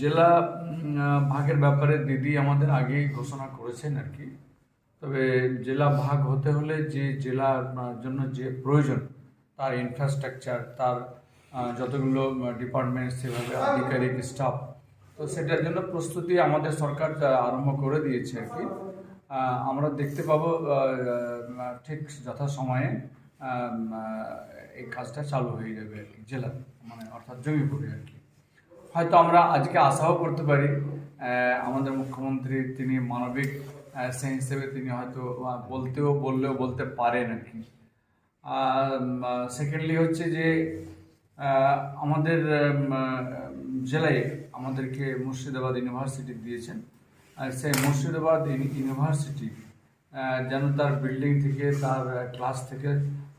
জেলা ভাগের ব্যাপারে দিদি আমাদের আগেই ঘোষণা করেছেন আর কি। তবে জেলা ভাগ হতে হলে যে জেলার জন্য যে প্রয়োজন, তার ইনফ্রাস্ট্রাকচার তার যতগুলো ডিপার্টমেন্ট সেভাবে আধিকারিক স্টাফ তো সেটার জন্য প্রস্তুতি আমাদের সরকার আরম্ভ করে দিয়েছে আর কি। আমরা দেখতে পাবো ঠিক যথাসময়ে এই কাজটা চালু হয়ে যাবে আর কি, জেলা মানে অর্থাৎ জমিপুরে আর কি। হয়তো আমরা আজকে আশাও করতে পারি আমাদের মুখ্যমন্ত্রী তিনি মানবিক সেই হিসেবে তিনি হয়তো বলতেও, বললেও বলতে পারেন আর কি। সেকেন্ডলি হচ্ছে যে আমাদের জেলায় আমাদেরকে মুর্শিদাবাদ ইউনিভার্সিটি দিয়েছেন। সেই মুর্শিদাবাদ ইউনি- ইউনিভার্সিটি যেন তার বিল্ডিং থেকে, তার ক্লাস থেকে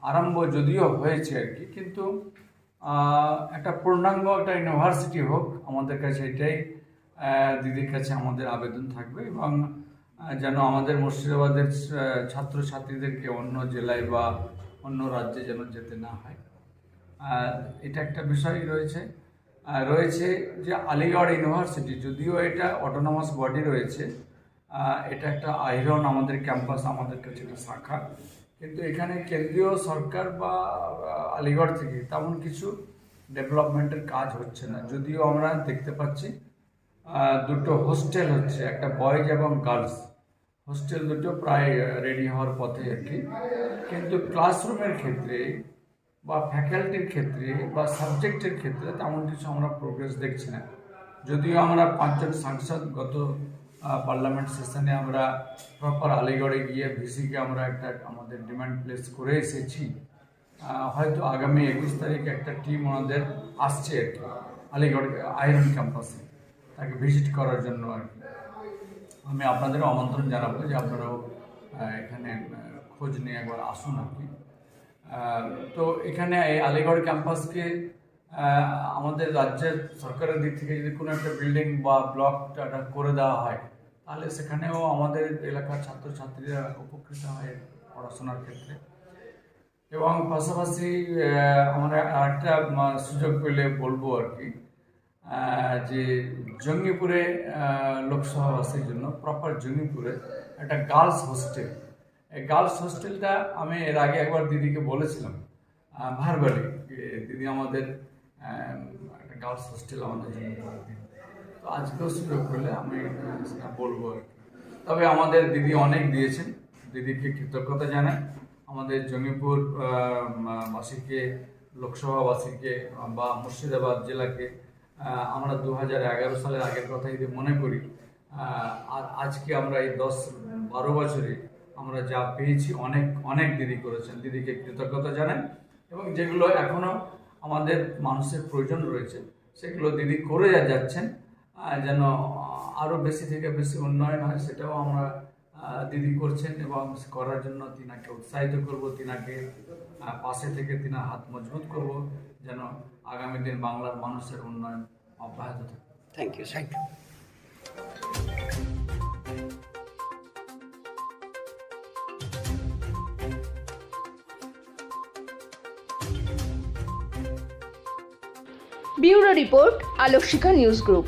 আরম্ভ যদিও হয়েছে আর কি, কিন্তু একটা পূর্ণাঙ্গ একটা ইউনিভার্সিটি হোক, আমাদের কাছে এটাই দিদির কাছে আমাদের আবেদন থাকবে এবং যেন আমাদের মুর্শিদাবাদের ছাত্রছাত্রীদেরকে অন্য জেলায় বা অন্য রাজ্যে যেন যেতে না হয়। এটা একটা বিষয় রয়েছে। রয়েছে যে আলিগড় ইউনিভার্সিটি, যদিও এটা অটোনমাস বডি রয়েছে এটা একটা আইরন আমাদের ক্যাম্পাস আমাদের কাছে একটা শাখা। কিন্তু এখানে কেন্দ্রীয় সরকার বা আলিগড় থেকে তেমন কিছু ডেভেলপমেন্টের কাজ হচ্ছে না। যদিও আমরা দেখতে পাচ্ছি দুটো হোস্টেল হচ্ছে, একটা বয়েজ এবং গার্লস। হোস্টেল দুটো প্রায় রেডি হওয়ার পথে আর কি। কিন্তু ক্লাসরুমের ক্ষেত্রে বা ফ্যাকাল্টির ক্ষেত্রে বা সাবজেক্টের ক্ষেত্রে তেমন কিছু আমরা প্রোগ্রেস দেখছি না। যদিও আমরা পাঁচজন সাংসদ গত পার্লামেন্ট সেশনে আমরা প্রপার আলিগড়ে গিয়ে ভিসিকে আমরা একটা আমাদের ডিমান্ড প্লেস করে এসেছি। হয়তো আগামী একুশ তারিখে একটা টিম ওনাদের আসছে আর কি, আলিগড় আয়রন ক্যাম্পাসে তাকে ভিজিট করার জন্য আর কি। আমি আপনাদেরও আমন্ত্রণ জানাব যে আপনারাও এখানে খোঁজ নিয়ে একবার আসুন আর কি। তো এখানে এই আলিগড় ক্যাম্পাসকে আমাদের রাজ্যের সরকারের দিক থেকে যদি কোনো একটা বিল্ডিং বা ব্লক করে দেওয়া হয় তাহলে সেখানেও আমাদের এলাকার ছাত্রছাত্রীরা উপকৃত হয় পড়াশোনার ক্ষেত্রে। এবং পাশাপাশি আমরা আরেকটা সুযোগ পেলে বলব আর কি যে জঙ্গিপুরে লোকসভাবাসীর জন্য প্রপার জঙ্গিপুরে একটা গার্লস হোস্টেল এই গার্লস হোস্টেলটা আমি এর আগে একবার দিদিকে বলেছিলাম ভারবালি দিদি আমাদের একটা গার্লস হোস্টেল আমাদের জন্য আজকেও সুযোগ পেলে আমি সেটা বলব আর তবে আমাদের দিদি অনেক দিয়েছেন। দিদিকে কৃতজ্ঞতা জানাই। আমাদের আহ, বাসীকে লোকসভাবাসীকে বা মুর্শিদাবাদ জেলাকে আমরা দু এগারো সালের আগের কথা যদি মনে করি আর আজকে আমরা এই দশ বারো বছরে আমরা যা পেয়েছি অনেক অনেক দিদি করেছেন। দিদিকে কৃতজ্ঞতা জানাই এবং যেগুলো এখনও আমাদের মানুষের প্রয়োজন রয়েছে সেগুলো দিদি করে যাচ্ছেন যেন আরও বেশি থেকে বেশি উন্নয়ন হয় সেটাও আমরা দিদি করছেন এবং করার জন্য তিনাকে উৎসাহিত করব তিনাকে পাশে থেকে তিনার হাত মজবুত করব যেন আগামী দিন বাংলার মানুষের উন্নয়ন অব্যাহত থাকে। Thank you thank you bureau report Alokshikha news group